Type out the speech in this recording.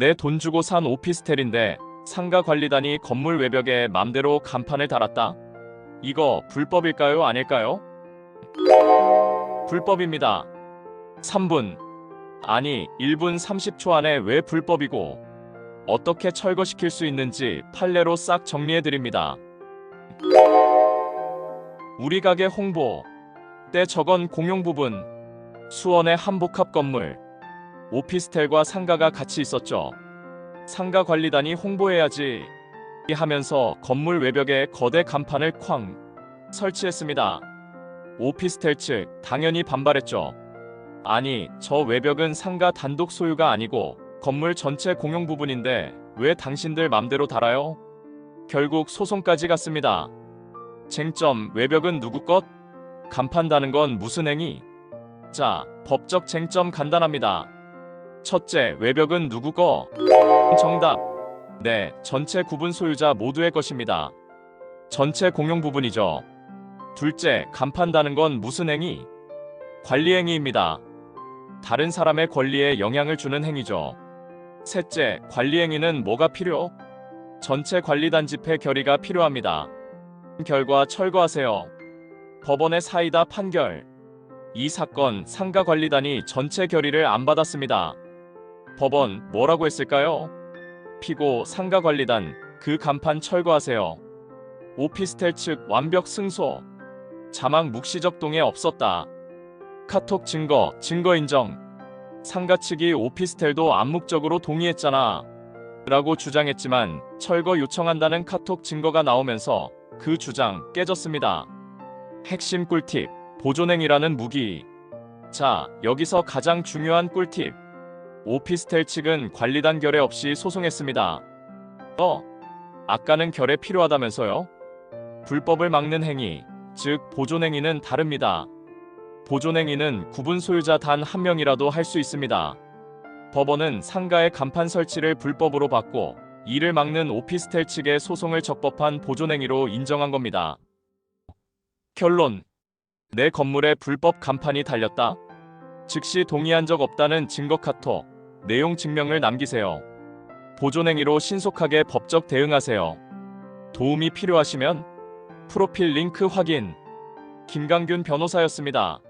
내 돈 주고 산 오피스텔인데 상가 관리단이 건물 외벽에 맘대로 간판을 달았다. 이거 불법일까요? 아닐까요? 불법입니다. 3분. 아니, 1분 30초 안에 왜 불법이고 어떻게 철거시킬 수 있는지 판례로 싹 정리해 드립니다. 우리 가게 홍보. 때 저건 공용 부분. 수원의 한복합 건물. 오피스텔과 상가가 같이 있었죠. 상가 관리단이 홍보해야지 하면서 건물 외벽에 거대 간판을 쾅 설치했습니다. 오피스텔 측 당연히 반발했죠. 아니, 저 외벽은 상가 단독 소유가 아니고 건물 전체 공용 부분인데 왜 당신들 맘대로 달아요? 결국 소송까지 갔습니다. 쟁점 외벽은 누구 것? 간판 다는 건 무슨 행위? 자, 법적 쟁점 간단합니다. 첫째, 외벽은 누구 거? 정답. 네, 전체 구분 소유자 모두의 것입니다. 전체 공용 부분이죠. 둘째, 간판 다는 건 무슨 행위? 관리 행위입니다. 다른 사람의 권리에 영향을 주는 행위죠. 셋째, 관리 행위는 뭐가 필요? 전체 관리단 집회 결의가 필요합니다. 결과 철거하세요. 법원의 사이다 판결. 이 사건 상가 관리단이 전체 결의를 안 받았습니다. 법원 뭐라고 했을까요? 피고 상가 관리단 그 간판 철거하세요. 오피스텔 측 완벽 승소. 자막 묵시적 동의 없었다. 카톡 증거, 증거 인정. 상가 측이 오피스텔도 암묵적으로 동의했잖아. 라고 주장했지만 철거 요청한다는 카톡 증거가 나오면서 그 주장 깨졌습니다. 핵심 꿀팁, 보존행위라는 무기. 자, 여기서 가장 중요한 꿀팁. 오피스텔 측은 관리단 결의 없이 소송했습니다. 어? 아까는 결의 필요하다면서요? 불법을 막는 행위, 즉 보존행위는 다릅니다. 보존행위는 구분 소유자 단 한 명이라도 할 수 있습니다. 법원은 상가의 간판 설치를 불법으로 받고 이를 막는 오피스텔 측의 소송을 적법한 보존행위로 인정한 겁니다. 결론. 내 건물에 불법 간판이 달렸다. 즉시 동의한 적 없다는 증거 카톡, 내용 증명을 남기세요. 보존행위로 신속하게 법적 대응하세요. 도움이 필요하시면 프로필 링크 확인. 김강균 변호사였습니다.